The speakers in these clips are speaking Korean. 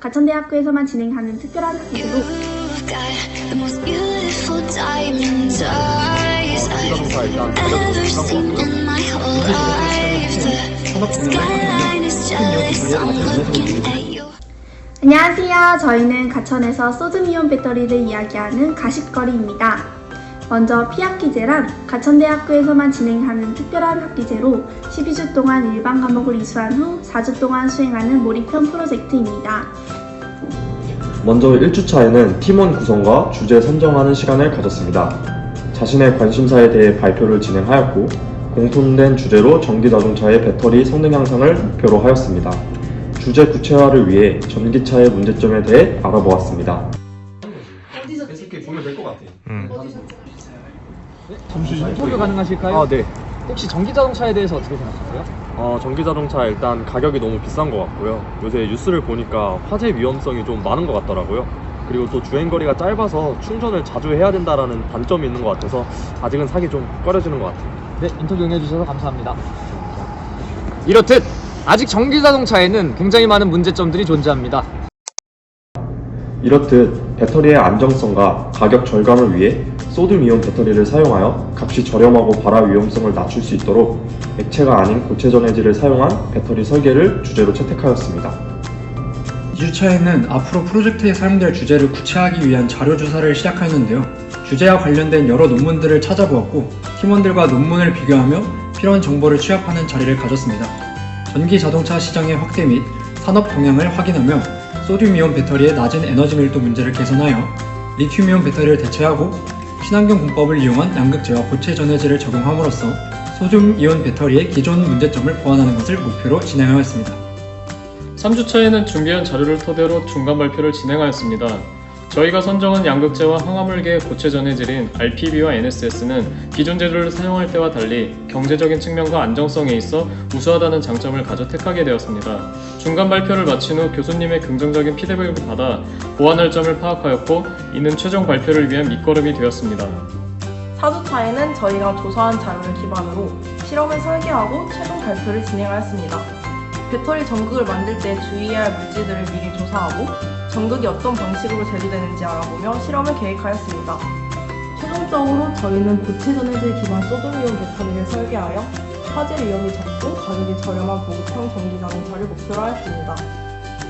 가천대학교에서만 진행하는 특별한 you. 안녕하세요. 저희는 가천에서 소드미온 배터리를 이야기하는 가십거리입니다. 먼저 피학기제란 가천대학교에서만 진행하는 특별한 학기제로 12주 동안 일반 과목을 이수한 후 4주 동안 수행하는 몰입형 프로젝트입니다. 먼저 1주차에는 팀원 구성과 주제 선정하는 시간을 가졌습니다. 자신의 관심사에 대해 발표를 진행하였고, 공통된 주제로 전기자동차의 배터리 성능 향상을 목표로 하였습니다. 주제 구체화를 위해 전기차의 문제점에 대해 알아보았습니다. 이렇게 보면 될 것 같아. 인터뷰 가능하실까요? 아, 네. 혹시 전기 자동차에 대해서 어떻게 생각하세요? 어, 전기 자동차 일단 가격이 너무 비싼 것 같고요. 요새 뉴스를 보니까 화재 위험성이 좀 많은 것 같더라고요. 그리고 또 주행거리가 짧아서 충전을 자주 해야 된다라는 단점이 있는 것 같아서 아직은 사기 좀 꺼려지는 것 같아요. 네, 인터뷰 응해주셔서 감사합니다. 이렇듯 아직 전기 자동차에는 굉장히 많은 문제점들이 존재합니다. 이렇듯 배터리의 안정성과 가격 절감을 위해 소듐이온 배터리를 사용하여 값이 저렴하고 발화 위험성을 낮출 수 있도록 액체가 아닌 고체 전해질을 사용한 배터리 설계를 주제로 채택하였습니다. 2주차에는 앞으로 프로젝트에 사용될 주제를 구체화하기 위한 자료 조사를 시작하였는데요. 주제와 관련된 여러 논문들을 찾아보았고 팀원들과 논문을 비교하며 필요한 정보를 취합하는 자리를 가졌습니다. 전기 자동차 시장의 확대 및 산업 동향을 확인하며 소듐이온 배터리의 낮은 에너지 밀도 문제를 개선하여 리튬이온 배터리를 대체하고 친환경 공법을 이용한 양극재와 고체 전해질을 적용함으로써 소듐이온 배터리의 기존 문제점을 보완하는 것을 목표로 진행하였습니다. 3주차에는 준비한 자료를 토대로 중간 발표를 진행하였습니다. 저희가 선정한 양극재와 항화물계의 고체 전해질인 RPB와 NSS는 기존 재료를 사용할 때와 달리 경제적인 측면과 안정성에 있어 우수하다는 장점을 가져 택하게 되었습니다. 중간 발표를 마친 후 교수님의 긍정적인 피드백을 받아 보완할 점을 파악하였고 이는 최종 발표를 위한 밑거름이 되었습니다. 4주차에는 저희가 조사한 자료를 기반으로 실험을 설계하고 최종 발표를 진행하였습니다. 배터리 전극을 만들 때 주의해야 할 물질들을 미리 조사하고 전극이 어떤 방식으로 제조되는지 알아보며 실험을 계획하였습니다. 최종적으로 저희는 고체 전해질 기반 소듐이온 배터리를 설계하여 화재 위험이 적고 가격이 저렴한 보급형 전기 자동차를 목표로 하였습니다.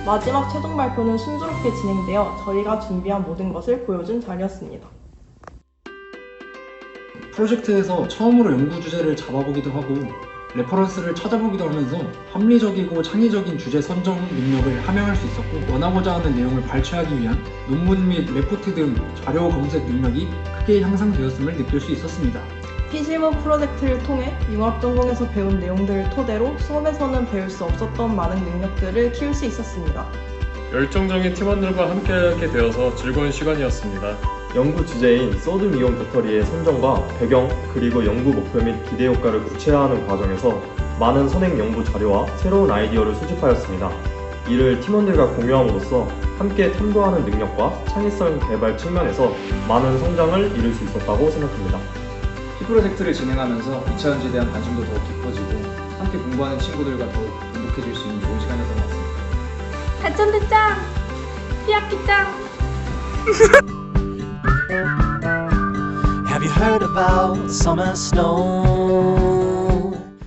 마지막 최종 발표는 순조롭게 진행되어 저희가 준비한 모든 것을 보여준 자리였습니다. 프로젝트에서 처음으로 연구 주제를 잡아보기도 하고 레퍼런스를 찾아보기도 하면서 합리적이고 창의적인 주제 선정 능력을 함양할 수 있었고 원하고자 하는 내용을 발췌하기 위한 논문 및 레포트 등 자료 검색 능력이 크게 향상되었음을 느낄 수 있었습니다. 피실무 프로젝트를 통해 융합전공에서 배운 내용들을 토대로 수업에서는 배울 수 없었던 많은 능력들을 키울 수 있었습니다. 열정적인 팀원들과 함께하게 되어서 즐거운 시간이었습니다. 연구 주제인 소듐 이온 배터리의 선정과 배경 그리고 연구 목표 및 기대 효과를 구체화하는 과정에서 많은 선행 연구 자료와 새로운 아이디어를 수집하였습니다. 이를 팀원들과 공유함으로써 함께 탐구하는 능력과 창의성 개발 측면에서 많은 성장을 이룰 수 있었다고 생각합니다. 피 프로젝트를 진행하면서 2차 연주에 대한 관심도 더욱 깊어지고 함께 공부하는 친구들과 더욱 행복해질 수 있는 좋은 시간이었던 것 같습니다. 가천대 짱! 피학기짱! Heard about summer snow?